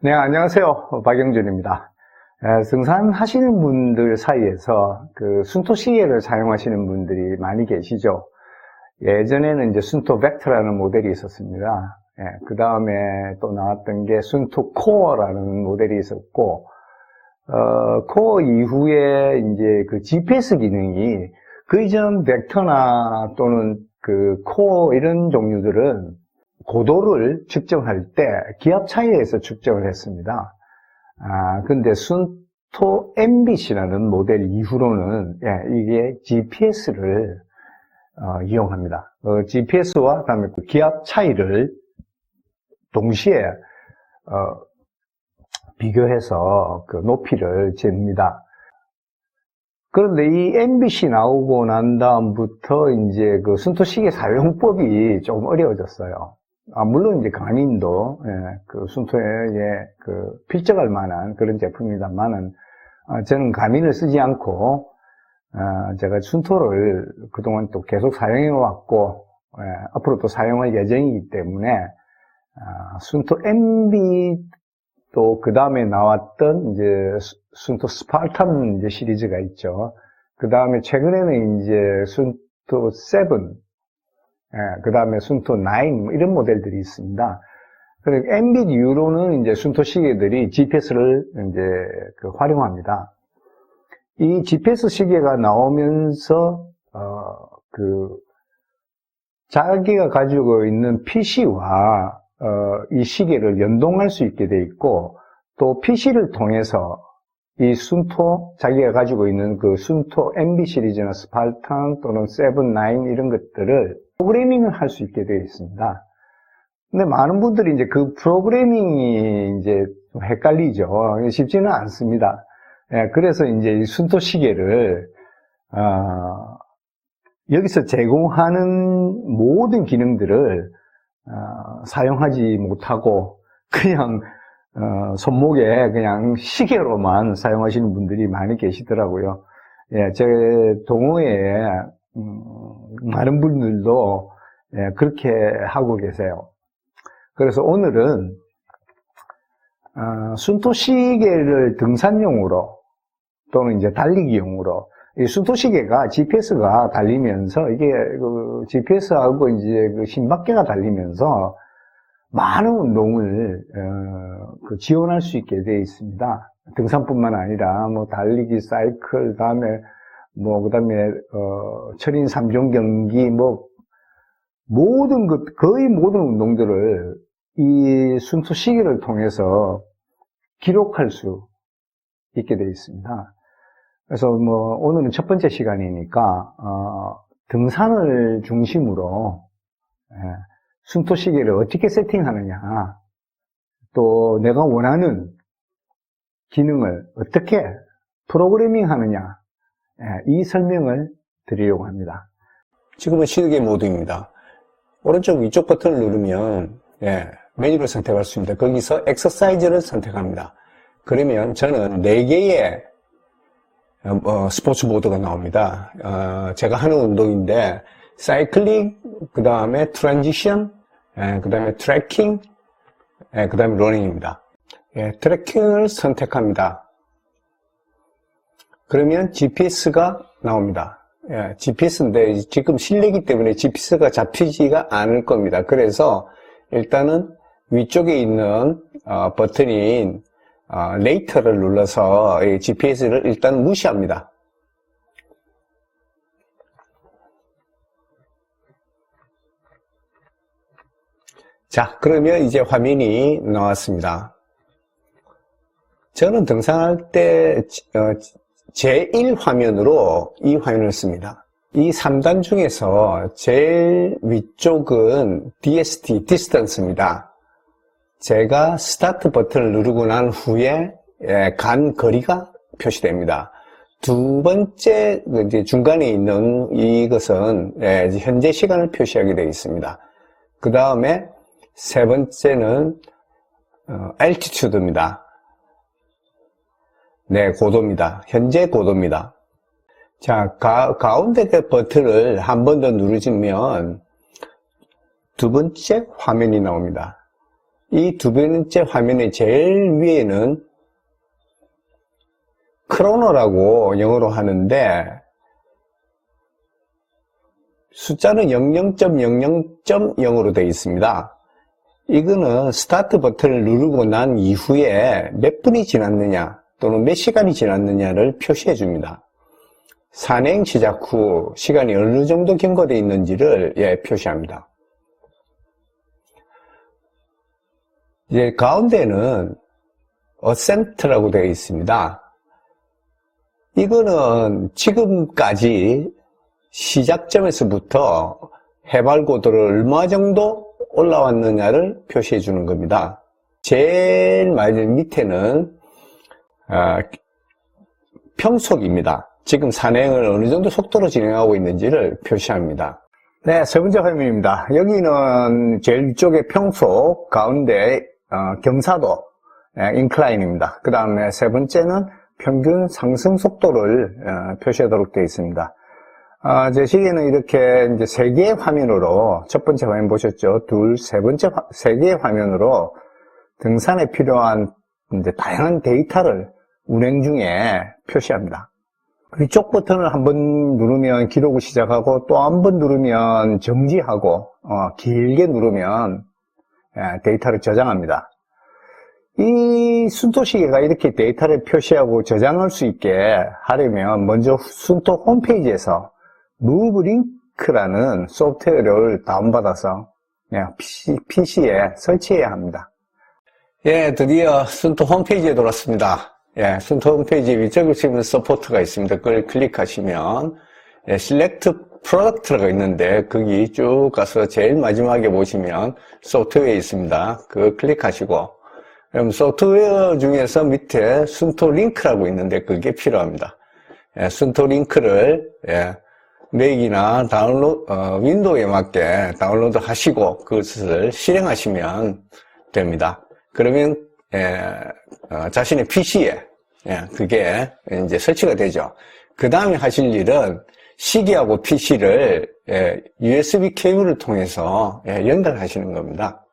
네, 안녕하세요. 박영준입니다. 에, 등산하시는 분들 사이에서 그 순토 시계를 사용하시는 분들이 많이 계시죠. 예전에는 이제 순토 벡터라는 모델이 있었습니다. 그 다음에 또 나왔던 게 순토 코어라는 모델이 있었고, 어, 코어 이후에 이제 그 GPS 기능이 그 이전 벡터나 또는 그 코어 이런 종류들은 고도를 측정할 때 기압 차이에서 측정을 했습니다. 아, 근데 순토 MBC라는 모델 이후로는 예, 이게 GPS를 어, 이용합니다. 어, GPS와 그다음에 그 기압 차이를 동시에 어, 비교해서 그 높이를 잽니다. 그런데 이 MBC 나오고 난 다음부터 이제 그 순토시계 사용법이 조금 어려워졌어요. 아, 물론 이제 강인도 예, 그 순토에 그 필적할 만한 그런 제품입니다만은 아, 저는 가민을 쓰지 않고 아, 제가 순토를 그동안 또 계속 사용해 왔고 예, 앞으로 또 사용할 예정이기 때문에 아, 순토 MB 또 그 다음에 나왔던 이제 순토 스파르탄 이제 시리즈가 있죠. 그 다음에 최근에는 이제 순토 7 예, 그 다음에 순토 9, 뭐 이런 모델들이 있습니다. 그리고 MB 이후로는 이제 순토 시계들이 GPS를 이제 그 활용합니다. 이 GPS 시계가 나오면서, 어, 그, 자기가 가지고 있는 PC와, 어, 이 시계를 연동할 수 있게 돼 있고, 또 PC를 통해서 이 순토, 자기가 가지고 있는 그 순토 MB 시리즈나 스파르탄 또는 7, 9 이런 것들을 프로그래밍을 할 수 있게 되어 있습니다. 근데 많은 분들이 이제 그 프로그래밍이 이제 좀 헷갈리죠. 쉽지는 않습니다. 예, 그래서 이제 이 순토 시계를, 어, 여기서 제공하는 모든 기능들을, 어, 사용하지 못하고, 그냥, 어, 손목에 그냥 시계로만 사용하시는 분들이 많이 계시더라고요. 예, 제 동호회에, 음, 많은 분들도 예, 그렇게 하고 계세요. 그래서 오늘은 어, 순토 시계를 등산용으로 또는 이제 달리기용으로 이 순토 시계가 GPS가 달리면서 이게 그 GPS하고 이제 그 심박계가 달리면서 많은 운동을 어, 그 지원할 수 있게 되어 있습니다. 등산뿐만 아니라 뭐 달리기, 사이클, 다음에 뭐, 그 다음에, 어, 철인 3종 경기, 뭐, 모든 것, 거의 모든 운동들을 이 순서 시기를 통해서 기록할 수 있게 되어 있습니다. 그래서 뭐, 오늘은 첫 번째 시간이니까, 어, 등산을 중심으로, 예, 순토 시계를 어떻게 세팅하느냐, 또 내가 원하는 기능을 어떻게 프로그래밍 하느냐, 예, 이 설명을 드리려고 합니다. 지금은 시계 모드입니다. 오른쪽 위쪽 버튼을 누르면 예, 메뉴를 선택할 수 있습니다. 거기서 엑서사이즈를 선택합니다. 그러면 저는 4개의 어, 스포츠 모드가 나옵니다. 어, 제가 하는 운동인데 사이클링, 그 다음에 트랜지션, 예, 그 다음에 트래킹, 예, 그 다음에 러닝입니다. 예, 트래킹을 선택합니다. 그러면 GPS가 나옵니다. 예, GPS인데 지금 실내기 때문에 GPS가 잡히지가 않을 겁니다. 그래서 일단은 위쪽에 있는 어, 버튼인 어, 레이터를 눌러서 GPS를 일단 무시합니다. 자, 그러면 이제 화면이 나왔습니다. 저는 등산할 때 어, 제1화면으로 이 화면을 씁니다. 이 3단 중에서 제일 위쪽은 DST, 디스턴스입니다. 제가 스타트 버튼을 누르고 난 후에 예, 간 거리가 표시됩니다. 두 번째 그 이제 중간에 있는 이것은 예, 현재 시간을 표시하게 되어 있습니다. 그 다음에 세 번째는 어, altitude입니다. 네, 고도입니다. 현재 고도입니다. 자, 가, 가운데 그 버튼을 한 번 더 누르시면 두 번째 화면이 나옵니다. 이 두 번째 화면의 제일 위에는 크로노라고 영어로 하는데 숫자는 00.00.0으로 되어 있습니다. 이거는 스타트 버튼을 누르고 난 이후에 몇 분이 지났느냐 또는 몇 시간이 지났느냐를 표시해 줍니다. 산행 시작 후 시간이 어느 정도 경과되어 있는지를 예, 표시합니다. 이제 가운데는 어센트라고 되어 있습니다. 이거는 지금까지 시작점에서부터 해발 고도를 얼마 정도 올라왔느냐를 표시해 주는 겁니다. 제일 마지막 밑에는 아, 평속입니다. 지금 산행을 어느 정도 속도로 진행하고 있는지를 표시합니다. 네, 세 번째 화면입니다. 여기는 제일 위쪽에 평속, 가운데 어, 경사도, 예, 인클라인입니다. 그 다음에 세 번째는 평균 상승 속도를 어, 표시하도록 되어 있습니다. 아, 제 시계는 이렇게 이제 세 개의 화면으로 첫 번째 화면 보셨죠? 둘, 세 번째 화- 세 개의 화면으로 등산에 필요한 이제 다양한 데이터를 운행 중에 표시합니다. 위쪽 버튼을 한 번 누르면 기록을 시작하고 또 한 번 누르면 정지하고 어, 길게 누르면 예, 데이터를 저장합니다. 이 순토 시계가 이렇게 데이터를 표시하고 저장할 수 있게 하려면 먼저 순토 홈페이지에서 무브 링크라는 소프트웨어를 다운받아서 PC, 에 설치해야 합니다. 예, 드디어 순토 홈페이지에 돌아왔습니다. 예, 순토 홈페이지 위쪽에 보시면 서포트가 있습니다. 그걸 클릭하시면 예, select product가 있는데 거기 쭉 가서 제일 마지막에 보시면 소프트웨어 있습니다. 그거 클릭하시고 그럼 소프트웨어 중에서 밑에 순토 링크라고 있는데 그게 필요합니다. 예, 순토 링크를 예, 맥이나 다운로드 어, 윈도우에 맞게 다운로드 하시고 그것을 실행하시면 됩니다. 그러면 예, 어, 자신의 PC에 예, 그게 이제 설치가 되죠. 그 다음에 하실 일은 시계하고 PC를 USB 케이블을 통해서 예, 연결하시는 겁니다.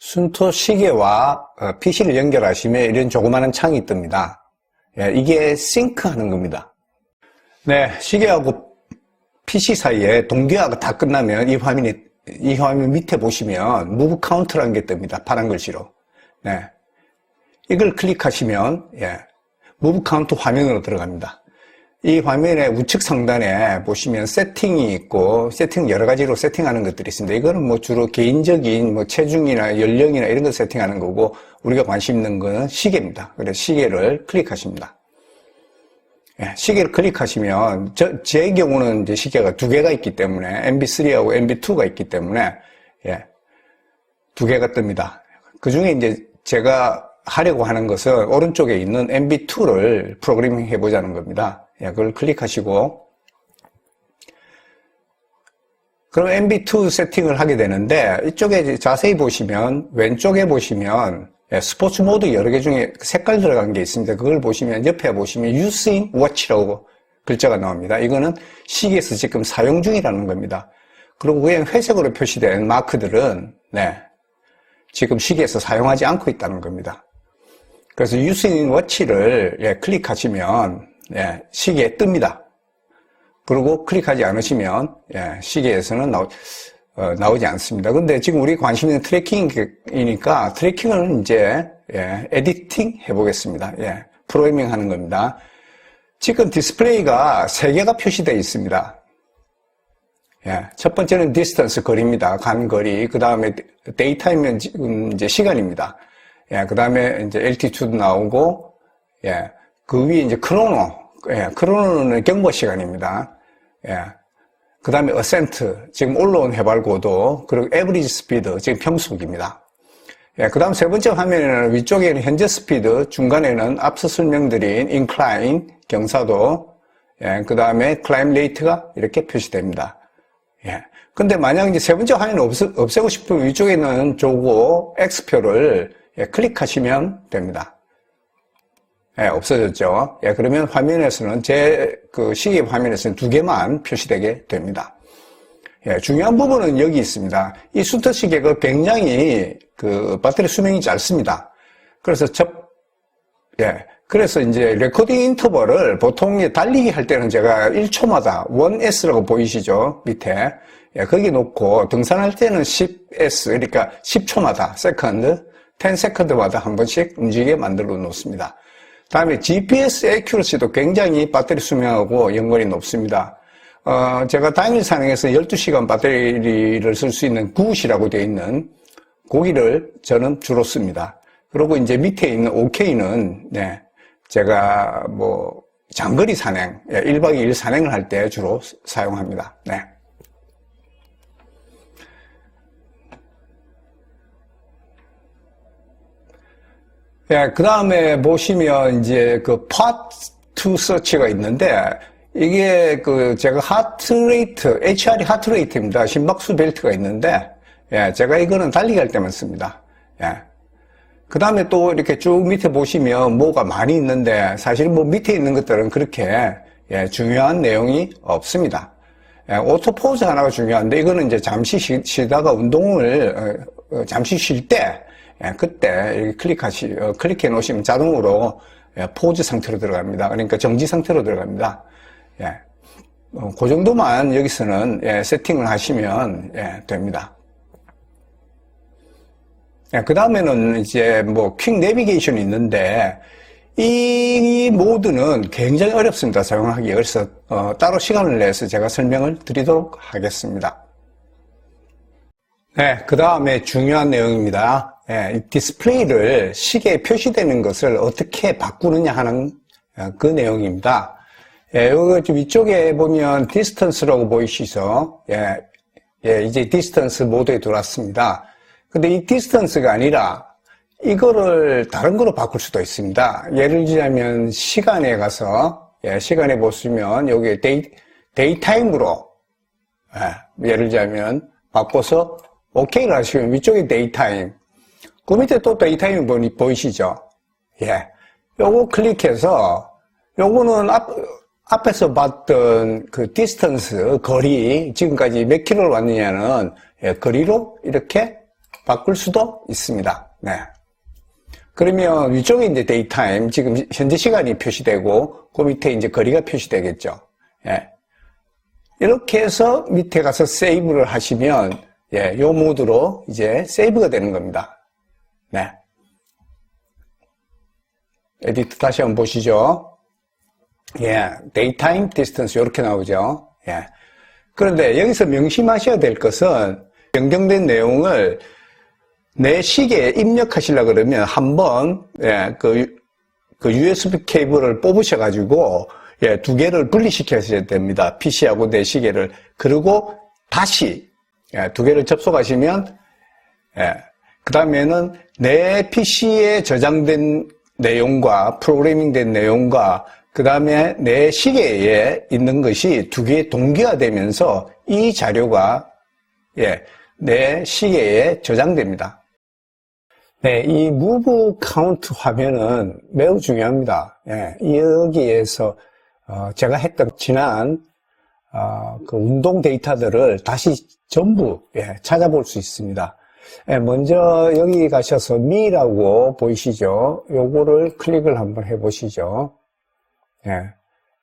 순토 시계와 PC를 연결하시면 이런 조그마한 창이 뜹니다. 예, 이게 싱크하는 겁니다. 네, 시계하고 PC 사이에 동기화가 다 끝나면 이 화면이 이 화면 밑에 보시면 무브 카운트라는 게 뜹니다. 파란 글씨로. 네. 이걸 클릭하시면 예. 무브 카운트 화면으로 들어갑니다. 이 화면의 우측 상단에 보시면 세팅이 있고 세팅 여러 가지로 세팅하는 것들이 있습니다. 이거는 뭐 주로 개인적인 뭐 체중이나 연령이나 이런 걸 세팅하는 거고 우리가 관심 있는 거는 시계입니다. 그래서 시계를 클릭하십니다. 예, 시계를 클릭하시면 저, 제 경우는 이제 시계가 두 개가 있기 때문에 MB3하고 MB2가 있기 때문에 예, 두 개가 뜹니다. 그 중에 이제 제가 하려고 하는 것은 오른쪽에 있는 MB2를 프로그래밍 해보자는 겁니다. 예, 그걸 클릭하시고 그럼 MB2 세팅을 하게 되는데 이쪽에 자세히 보시면 왼쪽에 보시면 예, 스포츠 모드 여러 개 중에 색깔 들어간 게 있습니다. 그걸 보시면 옆에 보시면 Using Watch라고 글자가 나옵니다. 이거는 시계에서 지금 사용 중이라는 겁니다. 그리고 위에 회색으로 표시된 마크들은 네, 지금 시계에서 사용하지 않고 있다는 겁니다. 그래서 Using Watch를 예, 클릭하시면 예, 시계에 뜹니다. 그리고 클릭하지 않으시면 예, 시계에서는 나오, 어, 나오지 않습니다. 근데 지금 우리 관심 있는 트래킹이니까 트래킹을 이제 예, 에디팅 해보겠습니다. 예, 프로그래밍 하는 겁니다. 지금 디스플레이가 세 개가 표시되어 있습니다. 예, 첫 번째는 디스턴스 거리입니다. 간 거리. 그 다음에 데이터이면 지금 이제 시간입니다. 예, 그 다음에 이제 LTitude 나오고, 예, 그 위에 이제 크로노. 예, 크로노는 경보 시간입니다. 예, 그 다음에 어센트, 지금 올라온 해발 고도, 그리고 에브리지 스피드, 지금 평속입니다. 예, 그 다음 세 번째 화면에는 위쪽에는 현재 스피드, 중간에는 앞서 설명드린 인클라인, 경사도, 예, 그 다음에 클라임 레이트가 이렇게 표시됩니다. 예. 근데 만약 이제 세 번째 화면을 없애, 없애고 싶으면 위쪽에 있는 조고 X표를 예, 클릭하시면 됩니다. 예, 없어졌죠. 예, 그러면 화면에서는 제 그 시계 화면에서는 두 개만 표시되게 됩니다. 예, 중요한 부분은 여기 있습니다. 이 수터 시계가 굉장히 그 배터리 수명이 짧습니다. 그래서 첫, 예, 그래서 이제 레코딩 인터벌을 보통 달리기 할 때는 제가 1초마다 1S라고 보이시죠? 밑에. 예, 거기 놓고 등산할 때는 10S, 그러니까 10초마다, 세컨드, 10세컨드마다 한 번씩 움직이게 만들어 놓습니다. 다음에 GPS accuracy도 굉장히 배터리 수명하고 연관이 높습니다. 어, 제가 당일 산행에서 12시간 배터리를 쓸 수 있는 굿이라고 되어 있는 고기를 저는 주로 씁니다. 그리고 이제 밑에 있는 OK는, 네, 제가 뭐, 장거리 산행, 1박 2일 산행을 할 때 주로 사용합니다. 네. 예, 그 다음에 보시면 이제 그 파트 서치가 있는데 이게 그 제가 하트 레이트, HR이 하트 레이트입니다. 심박수 벨트가 있는데 예, 제가 이거는 달리기 할 때만 씁니다. 예. 그 다음에 또 이렇게 쭉 밑에 보시면 뭐가 많이 있는데 사실 뭐 밑에 있는 것들은 그렇게 예, 중요한 내용이 없습니다. 예, 오토 포즈 하나가 중요한데 이거는 이제 잠시 쉬, 쉬다가 운동을 어, 어, 잠시 쉴때 예, 그때 이렇게 클릭하시 어, 클릭해 놓으시면 자동으로 예, 포즈 상태로 들어갑니다. 그러니까 정지 상태로 들어갑니다. 예, 어, 그 정도만 여기서는 예, 세팅을 하시면 예, 됩니다. 그 다음에는 이제 뭐 퀵 내비게이션이 있는데 이 모드는 굉장히 어렵습니다. 사용하기. 그래서 어, 따로 시간을 내서 제가 설명을 드리도록 하겠습니다. 네, 그 다음에 중요한 내용입니다. 예, 이 디스플레이를 시계에 표시되는 것을 어떻게 바꾸느냐 하는 어, 그 내용입니다. 예, 여기 좀 이쪽에 보면 디스턴스라고 보이시죠? 예, 예, 이제 디스턴스 모드에 들어왔습니다. 근데 이 디스턴스가 아니라 이거를 다른 거로 바꿀 수도 있습니다. 예를 들자면 시간에 가서 예, 시간에 보시면 여기 데이, 데이타임으로 예, 예를 들자면 바꿔서 OK를 하시면 위쪽에 데이타임 그 밑에 또 데이타임이 보이, 보이시죠? 예. 요거 클릭해서 요거는 앞, 앞에서 봤던 그 디스턴스 거리 지금까지 몇 킬로를 왔느냐는 예, 거리로 이렇게 바꿀 수도 있습니다. 네. 그러면 위쪽에 이제 데이타임, 지금 현재 시간이 표시되고, 그 밑에 이제 거리가 표시되겠죠. 예. 이렇게 해서 밑에 가서 세이브를 하시면, 예, 요 모드로 이제 세이브가 되는 겁니다. 네. 에디트 다시 한번 보시죠. 예, 데이타임 디스턴스 이렇게 나오죠. 예. 그런데 여기서 명심하셔야 될 것은 변경된 내용을 내 시계에 입력하시려 그러면 한번 예, 그, 그 USB 케이블을 뽑으셔가지고 예, 두 개를 분리시켜야 됩니다. PC하고 내 시계를 그리고 다시 예, 두 개를 접속하시면 예, 그 다음에는 내 PC에 저장된 내용과 프로그래밍된 내용과 그 다음에 내 시계에 있는 것이 두개 동기화 되면서 이 자료가 예, 내 시계에 저장됩니다. 네, 이 move count 화면은 매우 중요합니다. 예, 여기에서 어, 제가 했던 지난 어, 그 운동 데이터들을 다시 전부 예, 찾아볼 수 있습니다. 예, 먼저 여기 가셔서 me라고 보이시죠? 요거를 클릭을 한번 해보시죠. 예,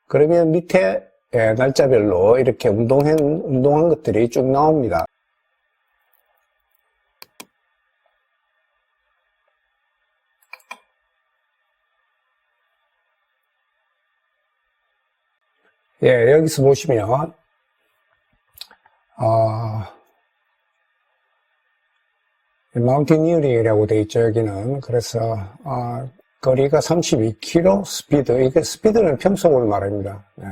그러면 밑에 예, 날짜별로 이렇게 운동한, 운동한 것들이 쭉 나옵니다. 예, 여기서 보시면, 마운티니어링이라고 되어 있죠, 여기는. 그래서, 어, 거리가 32km 스피드. 이게 스피드는 평속을 말합니다. 네.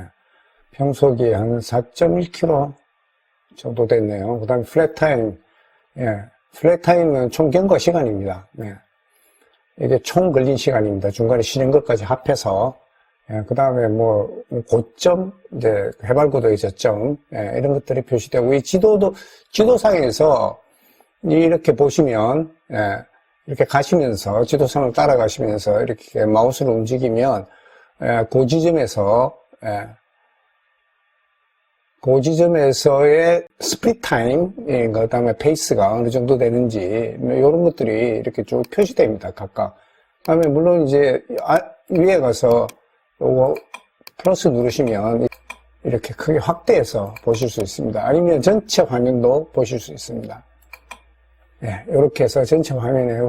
평속이 한 4.1km 정도 됐네요. 그 다음에 플랫타임. 예. 플랫타임은 총 경과 시간입니다. 네. 이게 총 걸린 시간입니다. 중간에 쉬는 것까지 합해서. 예, 그 다음에 뭐, 고점, 이제, 해발고도의 저점, 예, 이런 것들이 표시되고, 이 지도도, 지도상에서 이렇게 보시면, 예, 이렇게 가시면서, 지도상을 따라가시면서, 이렇게 마우스를 움직이면, 예, 그 지점에서, 예, 그 지점에서의 스플릿 타임, 예, 그 다음에 페이스가 어느 정도 되는지, 뭐 이런 것들이 이렇게 쭉 표시됩니다, 각각. 그 다음에 물론 이제, 아, 위에 가서 요거 플러스 누르시면 이렇게 크게 확대해서 보실 수 있습니다. 아니면 전체 화면도 보실 수 있습니다. 예, 이렇게 해서 전체 화면에,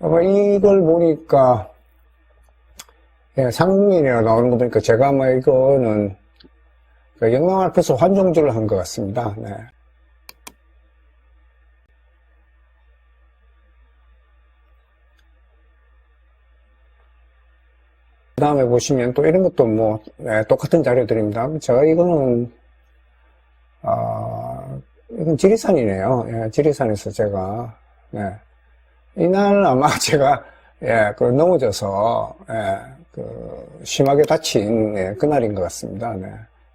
아마 이걸 보니까, 예, 상공인이라 나오는 거 보니까 제가 아마 이거는 그 영광 앞에서 환종조를 한 것 같습니다. 네. 그 다음에 보시면 또 이런 것도 뭐 네, 똑같은 자료들입니다. 제가 이거는 아 이건 지리산이네요. 예, 지리산에서 제가 네. 이날 아마 제가 예, 그 넘어져서 예, 그 심하게 다친 예, 그날인 것 같습니다. 네.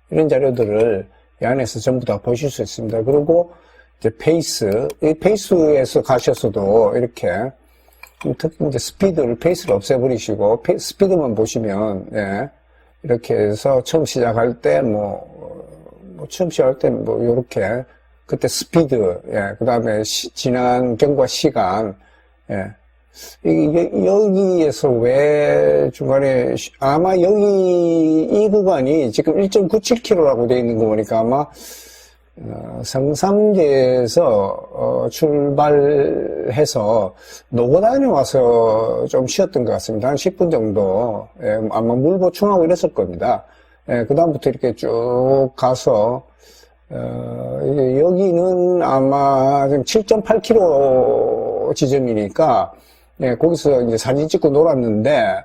이런 자료들을 이 안에서 전부 다 보실 수 있습니다. 그리고 이제 페이스, 이 페이스에서 가셔서도 이렇게 특히 이제 스피드를 페이스를 없애버리시고 페- 스피드만 보시면 예, 이렇게 해서 처음 시작할 때뭐뭐 처음 시작할 때뭐 이렇게 그때 스피드 예, 그 다음에 시- 지난 경과 시간 예, 이게 여기에서 왜 중간에 쉬- 아마 여기 이 구간이 지금 1.97km라고 되어 있는 거 보니까 아마 어, 성삼계에서 어, 출발해서 노고단에 와서 좀 쉬었던 것 같습니다. 한 10분 정도 예, 아마 물 보충하고 이랬을 겁니다. 예, 그 다음부터 이렇게 쭉 가서 어, 여기는 아마 지금 7.8km 지점이니까 예, 거기서 이제 사진 찍고 놀았는데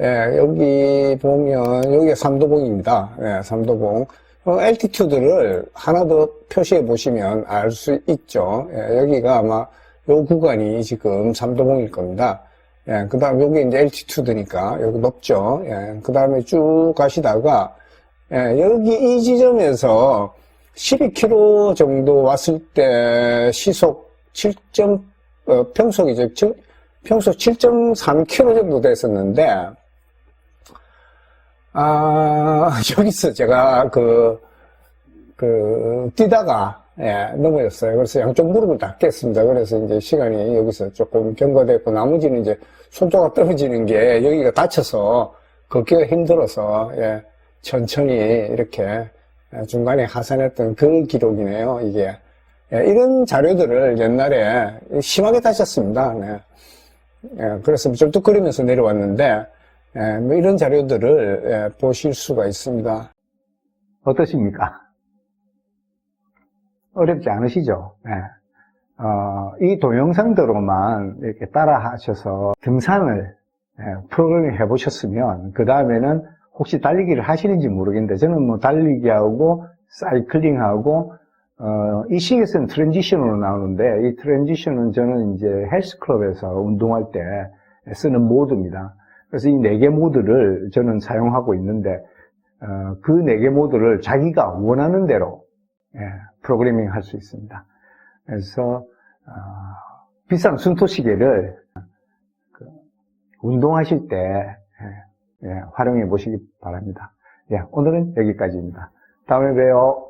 예, 여기 보면 여기가 삼도봉입니다. 예, 삼도봉. 어, 엘티튜드를 하나 더 표시해 보시면 알 수 있죠. 예, 여기가 아마 요 구간이 지금 삼도봉일 겁니다. 예, 그 다음 여기 이제 엘티튜드니까 여기 높죠. 예, 그 다음에 쭉 가시다가 예, 여기 이 지점에서 12km 정도 왔을 때 시속 7. 어, 평속이죠. 칠- 평소 7.3km 정도 됐었는데, 아, 여기서 제가 그, 그, 뛰다가, 예, 넘어졌어요. 그래서 양쪽 무릎을 다 깼습니다. 그래서 이제 시간이 여기서 조금 경과됐고, 나머지는 이제 손도가 떨어지는 게 여기가 다쳐서 걷기가 힘들어서, 예, 천천히 이렇게 중간에 하산했던 그 기록이네요, 이게. 예, 이런 자료들을 옛날에 심하게 다쳤습니다. 네. 예, 그래서 쩔뚝거리면서 내려왔는데, 예, 뭐 이런 자료들을 예, 보실 수가 있습니다. 어떠십니까? 어렵지 않으시죠? 예. 어, 이 동영상대로만 이렇게 따라 하셔서 등산을 예, 프로그래밍 해보셨으면 그 다음에는 혹시 달리기를 하시는지 모르겠는데 저는 뭐 달리기하고 사이클링하고 어, 이 시기에서는 트랜지션으로 나오는데 이 트랜지션은 저는 이제 헬스클럽에서 운동할 때 쓰는 모드입니다. 그래서 이 네 개 모드를 저는 사용하고 있는데 어, 그 네 개 모드를 자기가 원하는 대로 예, 프로그래밍 할 수 있습니다. 그래서 어, 비싼 순토 시계를 그, 운동하실 때 예, 예, 활용해 보시기 바랍니다. 예, 오늘은 여기까지입니다. 다음에 봬요.